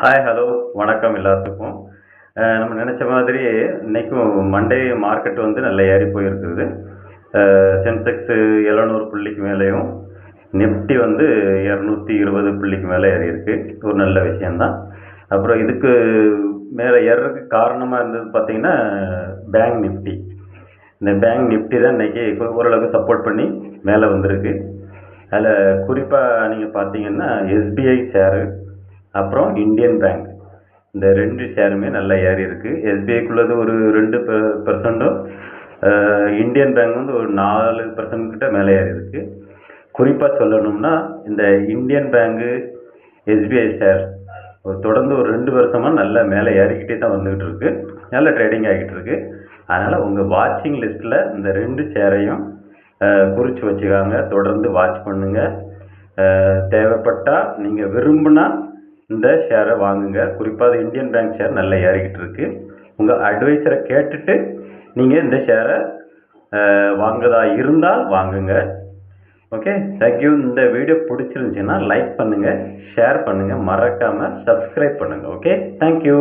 Hi hello வணக்கம் எல்லாத்துக்கும். நம்ம நினச்ச மாதிரி இன்னைக்கும் மண்டே மார்க்கெட் வந்து நல்லா ஏறி போயிருக்குது. சென்செக்ஸு எழுநூறு புள்ளிக்கு மேலேயும் நிஃப்டி வந்து இரநூத்தி இருபது புள்ளிக்கு மேலே ஏறி இருக்குது ஒரு நல்ல விஷயந்தான் அப்புறம் இதுக்கு மேலே ஏறதுக்கு காரணமாக இருந்தது பார்த்தீங்கன்னா பேங்க் நிஃப்டி இந்த பேங்க் நிஃப்டி தான் இன்றைக்கி ஓரளவுக்கு சப்போர்ட் பண்ணி மேலே வந்திருக்கு. அதில் குறிப்பாக நீங்கள் பார்த்தீங்கன்னா எஸ்பிஐ ஷேரு அப்புறம் இந்தியன் பேங்க். இந்த ரெண்டு ஷேருமே நல்லா ஏறி இருக்குது எஸ்பிஐக்குள்ளது ஒரு ரெண்டு பெர்சன்ட்டும் இந்தியன் பேங்க் வந்து ஒரு நாலு பர்சன்ட் கிட்ட மேலே ஏறி இருக்குது குறிப்பாக சொல்லணும்னா இந்த இந்தியன் பேங்கு எஸ்பிஐ ஷேர் ஒரு தொடர்ந்து ஒரு ரெண்டு வருஷமாக நல்லா மேலே ஏறிக்கிட்டே தான் வந்துக்கிட்டு இருக்கு. நல்ல ட்ரேடிங் ஆகிட்டு இருக்கு. அதனால் உங்கள் வாட்சிங் லிஸ்ட்டில் இந்த ரெண்டு ஷேரையும் குறித்து வச்சுக்காங்க. தொடர்ந்து வாட்ச் பண்ணுங்கள் தேவைப்பட்டால் நீங்கள் விரும்பினா இந்த ஷேரை வாங்குங்க. குறிப்பாக இந்தியன் பேங்க் ஷேர் நல்லா ஏறிக்கிட்டு இருக்குது உங்கள் அட்வைசரை கேட்டுட்டு நீங்கள் இந்த ஷேரை வாங்குறதா இருந்தால் வாங்குங்க. ஓகே தேங்க்யூ இந்த வீடியோ பிடிச்சிருந்துச்சுன்னா லைக் பண்ணுங்கள் ஷேர் பண்ணுங்கள் மறக்காமல் சப்ஸ்கிரைப் பண்ணுங்கள் ஓகே தேங்க்யூ